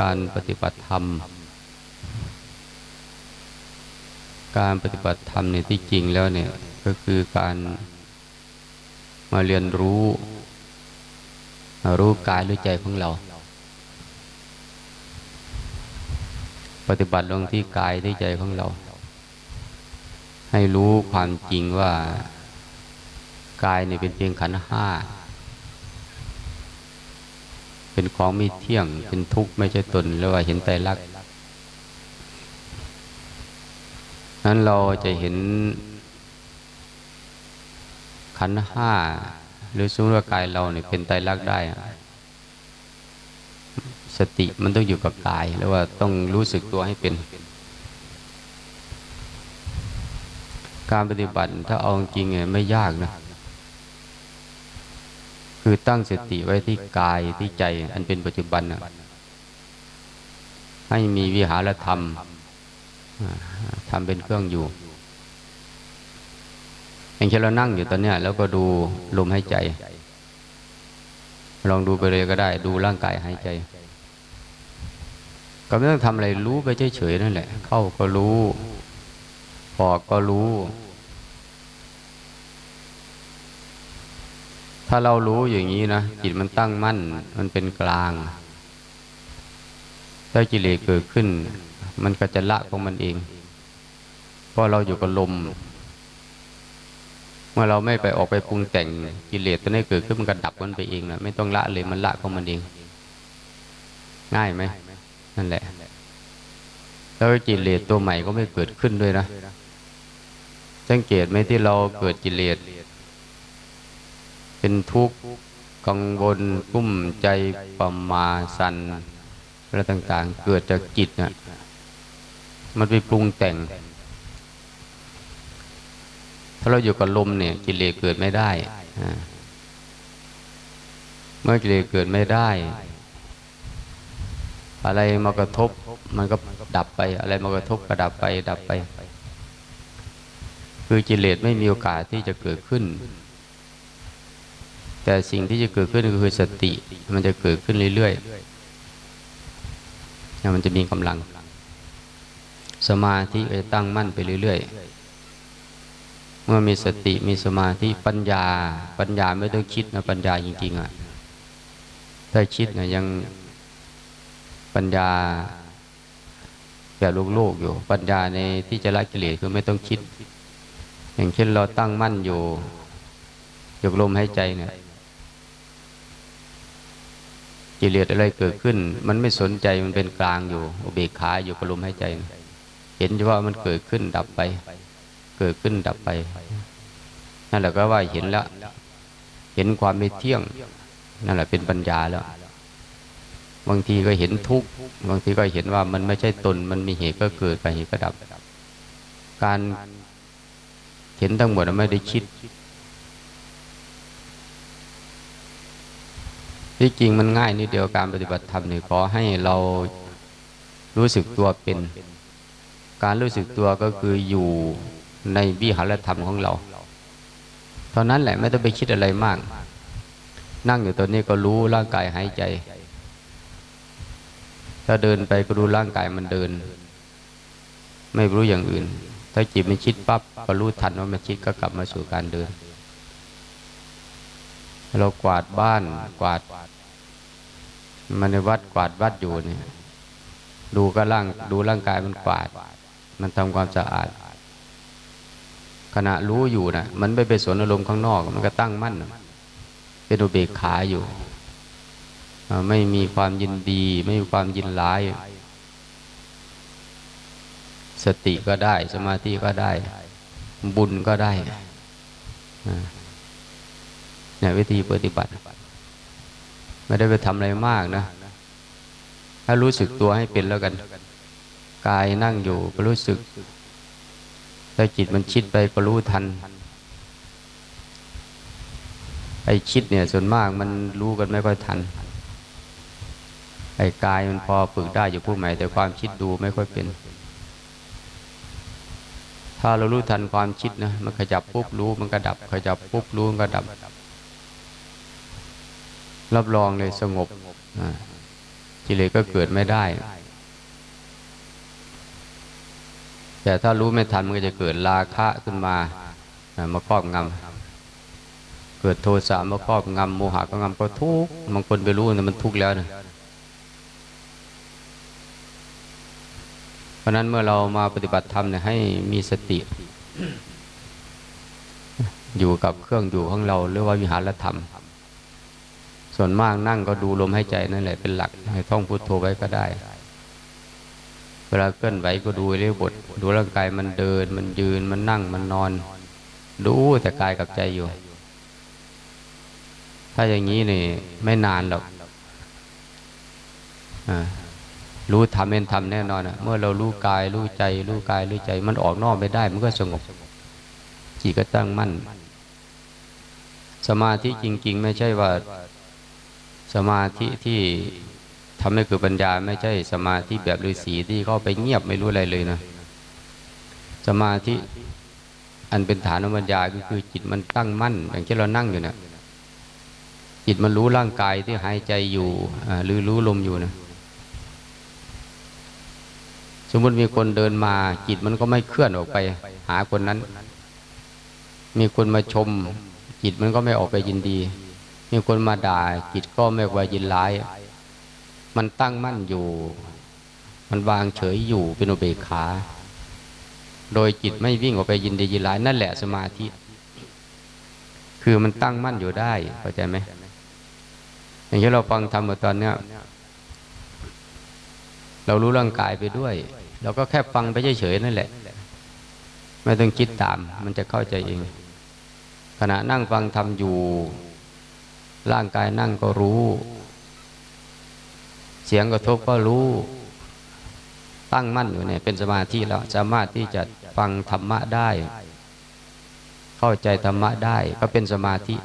การปฏิบัติธรรม การปฏิบัติธรรมในที่จริงแล้วเนี่ยก็คือการมาเรียนรู้ รู้กายรู้ใจของเรา ปฏิบัติลงที่กายที่ใจของเรา ให้รู้ความจริงว่ากายเนี่ยเป็นเพียงขันธ์ห้า เป็นของไม่เที่ยง เป็นทุกข์ไม่ใช่ตนแล้วว่าเห็นใจรักนั้นเราจะเห็นขันห้าหรือสุรกายเราเนี่ยเป็นไตรลักษณ์ได้ สติมันต้องอยู่กับกายแล้วว่าต้องรู้สึกตัวให้เป็น การปฏิบัติถ้าเอาจริงเนี่ยไม่ยากนะ คือตั้งสติไว้ที่กายที่ใจ อันเป็นปัจจุบันนะให้มีวิหารธรรมทำเป็นเครื่องอยู่อย่างเช่นเรานั่งอยู่ตอนนี้แล้วก็ดูลมหายใจ ลองดูไปเลยก็ได้ ดูร่างกายหายใจ ก็ไม่ต้องทำอะไรรู้ไปเฉยๆนั่นแหละ เข้าก็รู้ออกก็รู้ ถ้าเรารู้อย่างนี้นะจิตมันตั้งมั่น มันเป็นกลาง ถ้ากิเลสเกิดขึ้น มันก็จะละของมันเอง เพราะเราอยู่กับลม เมื่อเราไม่ไปออกไปปรุงแต่งกิเลสตัวนี้เกิดขึ้นมันก็ดับมันไปเองนะไม่ต้องละเลยมันละของมันเอง ง่ายไหมนั่นแหละ แล้วกิเลสตัวใหม่ก็ไม่เกิดขึ้นด้วยนะสังเกตไหมที่เราเกิดกิเลส เป็นทุกข์กังวลกุ้มใจประมาสันอะไรต่างๆ เกิดจากจิตนะ่ะมันไปปรุงแต่ง ถ้าเราอยู่กับลมเนี่ย กิเลสเกิดไม่ได้ เมื่อกิเลสเกิดไม่ได้ อะไรมากระทบมันก็ดับไป อะไรมากระทบก็ดับไป ดับไป คือกิเลสไม่มีโอกาสที่จะเกิดขึ้น แต่สิ่งที่จะเกิดขึ้นก็คือสติ มันจะเกิดขึ้นเรื่อยๆมันจะมีกำลัง สมาธิจะตั้งมั่นไปเรื่อยๆ เมื่อมีสติมีสมาธิปัญญา ปัญญาไม่ต้องคิดนะปัญญาจริงๆอะถ้าคิดนะยังปัญญาแบบโลกๆอยู่ ปัญญาในที่จะละกิเลสคือไม่ต้องคิด อย่างเช่นเราตั้งมั่นอยู่ยกลมหายใจเนี่ย กิเลสอะไรเกิดขึ้น มันไม่สนใจมันเป็นกลางอยู่อุเบกขาอยู่กับลมหายใจ เห็นว่ามันเกิดขึ้นดับไป เกิดขึ้นดับไปนั่นแหละก็ว่าเห็นแล้วเห็นความไม่เที่ยง นั่นแหละเป็นปัญญาแล้ว บางทีก็เห็นทุกข์บางทีก็เห็นว่ามันไม่ใช่ตน มันมีเหตุก็เกิดไปเหตุก็ดับ การเห็นทั้งหมดไม่ได้คิด ที่จริงมันง่ายนิดเดียวการปฏิบัติธรรมนี่ขอให้เรารู้สึกตัวเป็น การรู้สึกตัวก็คืออยู่ในวิหารธรรมของเรา เท่านั้นแหละไม่ต้องไปคิดอะไรมาก นั่งอยู่ตอนนี้ก็รู้ร่างกายหายใจ ถ้าเดินไปก็รู้ร่างกายมันเดิน ไม่รู้อย่างอื่น ถ้าจิตมันคิดปั๊บก็รู้ทันว่ามันคิดก็กลับมาสู่การเดินเรากวาดบ้านกวาด มันในวัดกวาดวัดอยู่เนี่ยดูก็ร่างดูร่างกายมันกวาด มันทำความสะอาด ขณะรู้อยู่นะมันไม่ไปสวนอารมณ์ข้างนอก มันก็ตั้งมั่นเป็นอุเบกขาอยู่ไม่มีความยินดี ไม่มีความยินร้าย สติก็ได้ สมาธิก็ได้ บุญก็ได้เนี่ยวิธีปฏิบัติ ไม่ได้ไปทำอะไรมากนะถ้ารู้สึกตัวให้เป็นแล้วกัน กายนั่งอยู่ก็รู้สึกถ้าจิตมันคิดไปก็รู้ทัน ไอ้คิดเนี่ยส่วนมากมันรู้กันไม่ค่อยทัน ไอ้กายมันพอฝึกได้อยู่ผู้ใหม่ แต่ความคิดดูไม่ค่อยเป็น ถ้าเรารู้ทันความคิดนะมันขยับปุ๊บรู้มันก็ดับ ขยับปุ๊บรู้มันก็ดับ รับรองเลยสงบกิเลสก็เกิดไม่ได้ แต่ถ้ารู้ไม่ทันมันก็จะเกิดราคะขึ้นมามาครอบงำเกิดโทสะมาครอบงำโมหะก็งำก็ทุกข์บางคนไปรู้นะมันทุกข์แล้วนะเพราะนั้นเมื่อเรามาปฏิบัติธรรมเนี่ยให้มีสติ อยู่กับเครื่องอยู่ของเราเรียกว่าวิหารธรรม ส่วนมากนั่งก็ดูลมหายใจนั่นแหละเป็นหลักให้ท่องพุทโธไว้ก็ได้ เวลาเคลื่อนไหวก็ดูเรื่อยบท ดูร่างกายมันเดิน มันยืนมันนั่งมันนอน ดูแต่กายกับใจอยู่ ถ้าอย่างนี้นี่ ไม่นานหรอกรู้ทำเป็นทำแน่นอนอะเมื่อเรารู้กายรู้ใจ รู้กายรู้ใจ มันออกนอกไม่ได้ มันก็สงบจิตก็ตั้งมั่น สมาธิจริง ๆ ไม่ใช่ว่า สมาธิที่ทำให้เกิดปัญญาไม่ใช่สมาธิแบบฤาษีที่เข้าไปเงียบไม่รู้อะไรเลยนะ สมาธิอันเป็นฐานปัญญาก็คือจิตมันตั้งมั่น อย่างที่เรานั่งอยู่เนะี่ยจิตมันรู้ร่างกายที่หายใจอยู่หรือรู้ลมอยู่นะสมมติมีคนเดินมาจิตมันก็ไม่เคลื่อนออกไป หาคนนั้น มีคนมาชม จิตมันก็ไม่ออกไปยินดี มีคนมาด่าจิตก็ไม่ว่ายินร้าย มันตั้งมั่นอยู่ มันวางเฉยอยู่เป็นอุเบกขา โดยจิตไม่วิ่งออกไปยินดียินร้ายนั่นแหละสมาธิ คือมันตั้งมั่นอยู่ได้เข้าใจไหมอย่างที่เราฟังทำมาตอนเนี้ยเรารู้ร่างกายไปด้วย เราก็แค่ฟังไปเฉยๆนั่นแหละ ไม่ต้องคิดตาม มันจะเข้าใจเอง ขณะนั่งฟังทำอยู่ ร่างกายนั่งก็รู้ เสียงกระทบก็รู้ ตั้งมั่นอยู่เนี่ยเป็นสมาธิแล้วสามารถที่จะฟังธรรมะได้ เข้าใจธรรมะได้ก็เป็นสมาธิ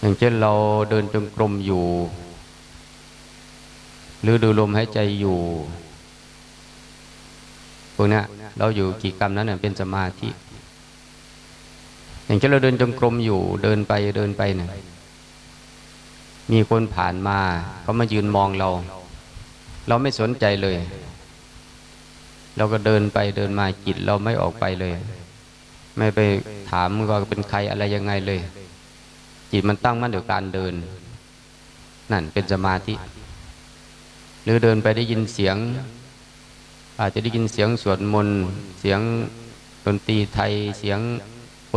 อย่างเช่นเราเดินจงกรมอยู่ หรือดูลมหายใจอยู่พวกนี้เราอยู่กี่กรรมนั้นเป็นสมาธิ อย่างเช่นเราเดินจงกรมอยู่เดินไปเดินไปเนี่ยมีคนผ่านมาเขามายืนมองเรา เราไม่สนใจเลย เราก็เดินไปเดินมาจิตเราไม่ออกไปเลย ไม่ไปถามว่าเป็นใครอะไรยังไงเลย จิตมันตั้งมั่นอยู่การเดิน นั่นเป็นสมาธิ หรือเดินไปได้ยินเสียง อาจจะได้ยินเสียงสวดมนต์เสียงดนตรีไทยเสียง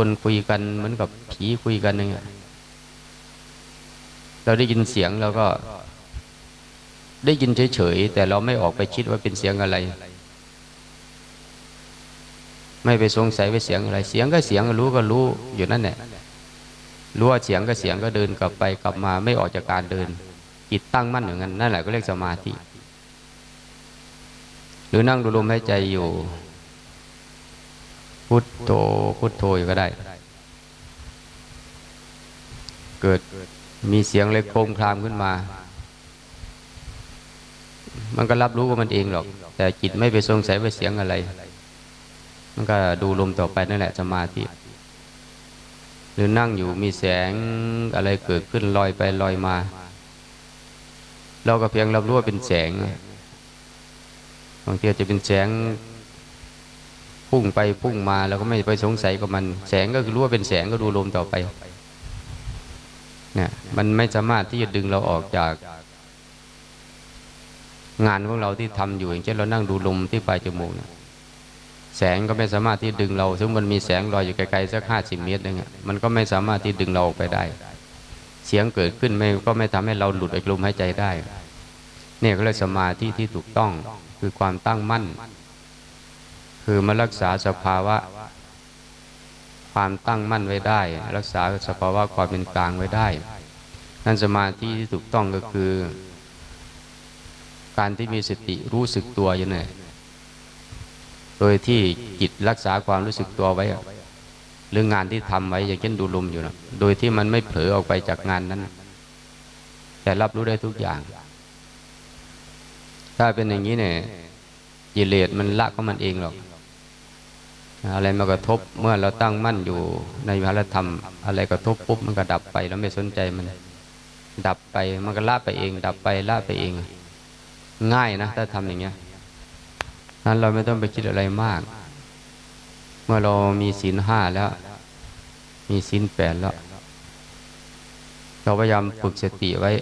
คนคุยกันเหมือนกับผีคุยกันอย่างเงี้ยเราได้ยินเสียงเราก็ ได้ยินเฉยๆแต่เราไม่ออกไปคิดว่าเป็นเสียงอะไร ไม่ไปสงสัยว่าเสียงอะไร เสียงก็เสียงรู้ก็รู้อยู่นั่นแหละรู้ว่าเสียงก็เสียงก็เดินกลับไปกลับมาไม่ออกจากการเดินจิตตั้งมั่นอย่างนั้นนั่นแหละก็เรียกสมาธิ หรือนั่งดูลมหายใจอยู่ พุทโธพุทโธอยู่ก็ได้ เกิดมีเสียงเล็กโคมคลามขึ้นมา มันก็รับรู้ว่ามันเองหรอก แต่จิตไม่ไปสงสัยว่าเสียงอะไร มันก็ดูลมต่อไปนั่นแหละสมาธิหรือนั่งอยู่มีแสงอะไรเกิดขึ้นลอยไปลอยมา เราก็เพียงรับรู้ว่าเป็นแสงบางทีจะเป็นแสง พุ่งไปพุ่งมาเราก็ไม่ไปสงสัยกับมัน แสงก็คือรู้ว่าเป็นแสงก็ดูลมต่อไปเนี่ยมันไม่สามารถที่จะดึงเราออกจาก งานของเราที่ทำอยู่อย่างเช่นเรานั่งดูลมที่ปลายจมูกแสงก็ไม่สามารถที่ดึงเราซึ่งมันมีแสงลอยอยู่ไกลๆสักห้าสิบเมตรนึงมันก็ไม่สามารถที่ดึงเราออกไปได้ เสียงเกิดขึ้นไม่ก็ไม่ทำให้เราหลุดออกลมหายใจได้ เนี่ยก็เลยสมาธิที่ถูกต้องคือความตั้งมั่น คือมารักษาสภาวะ ความตั้งมั่นไว้ได้ รักษาสภาวะความเป็นกลางไว้ได้ นั่นสมาธิที่ถูกต้องก็คือ การที่มีสติรู้สึกตัวอย่างนี้โดยที่จิตรักษาความรู้สึกตัวไว้หรืองานที่ทำไว้อย่างเช่นดูลมอยู่นะโดยที่มันไม่เผลอออกไปจากงานนั้น แต่รับรู้ได้ทุกอย่าง ถ้าเป็นอย่างนี้เนี่ยกิเลสมันละก็มันเองหรอก อะไรมากระทบเมื่อเราตั้งมั่นอยู่ในวิหารธรรม อะไรกระทบปุ๊บมันก็ดับไปแล้วไม่สนใจมัน ดับไปมันก็ละไปเอง ดับไปละไปเอง ง่ายนะ ถ้าทำอย่างเงี้ยนั้นเราไม่ต้องไปคิดอะไรมาก เมื่อเรามีศีลห้าแล้ว มีศีลแปดแล้ว เราพยายามฝึกสติไว้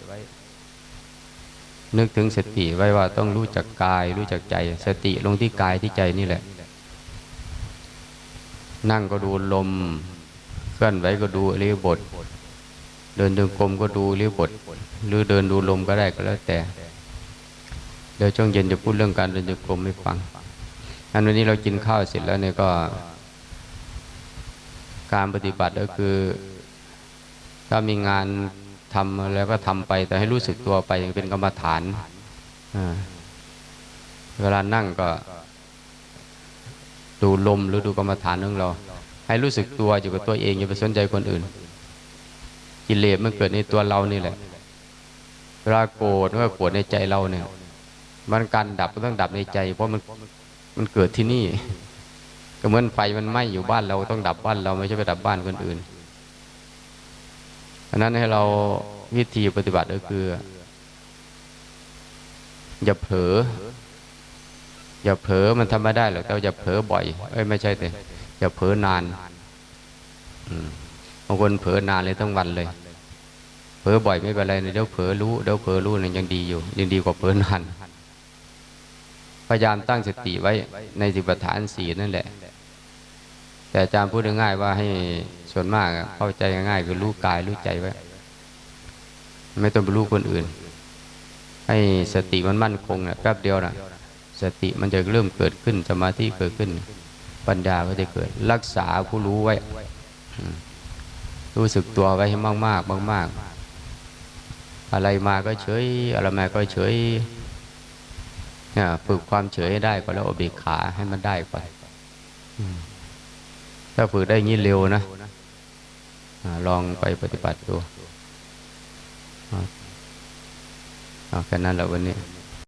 นึกถึงสติไว้ว่าต้องรู้จักกาย รู้จักใจ สติลงที่กายที่ใจนี่แหละ นั่งก็ดูลม เคลื่อนไหวก็ดูเรียบท เดินเดินกลมก็ดูเรียบท หรือเดินดูลมก็ได้ก็แล้วแต่ เดี๋ยวช่วงเย็นจะพูดเรื่องการเดินจงกรมให้ฟัง อันวันนี้เรากินข้าวเสร็จแล้วเนี่ยก็ การปฏิบัติก็คือ ถ้ามีงานทำแล้วก็ทำไป แต่ให้รู้สึกตัวไปอย่างเป็นกรรมฐานเวลานั่งก็ ดูลมหรือดูกรรมฐานของเรา ให้รู้สึกตัวอยู่กับตัวเองอย่าไปสนใจคนอื่น กิเลสมันเกิดในตัวเรานี่แหละเวลาโกรธก็โกรธในใจเราเนี่ย มันการดับก็ต้องดับในใจ เพราะมันมันเกิดที่นี่ ก็เหมือนไฟมันไหม้อยู่บ้านเราต้องดับบ้านเราไม่ใช่ไปดับบ้านคนอื่นอันนั้นให้เราวิธีปฏิบัติก็คือ อย่าเผลอ อย่าเผลอมันทำไม่ได้หรอกแต่อย่าเผลอบ่อยเอ้ยไม่ใช่แต่อย่าเผลอนานบางคนเผลอนานเลยทั้งวันเลย เผลอบ่อยไม่เป็นไรเดี๋ยวเผลอรู้เดี๋ยวเผลอรู้นี่ยยังดีอยู่ ยังดีกว่าเผลอนานพยายามตั้งสติไว้ในสิบฐานสี่นั่นแหละ แต่อาจารย์พูดง่ายๆว่าให้ส่วนมากเข้าใจง่ายคือรู้กายรู้ใจไว้ ไม่ต้องไปรู้คนอื่น ให้สติมันมั่นคงนะแป๊บเดียวนะ สติมันจะเริ่มเกิดขึ้นสมาธิเกิดขึ้น ปัญญาก็จะเกิด รักษาผู้รู้ไว้ รู้สึกตัวไว้ให้มากมากมากมากอะไรมาก็เฉย อะไรมาก็เฉยฝึกความเฉยให้ได้ก็แล้วอเบกขาให้มันได้ก่อนถ้าฝึกได้งี้เร็วนะลองไปปฏิบัติดูเอาแค่นั้นแหละวันนี้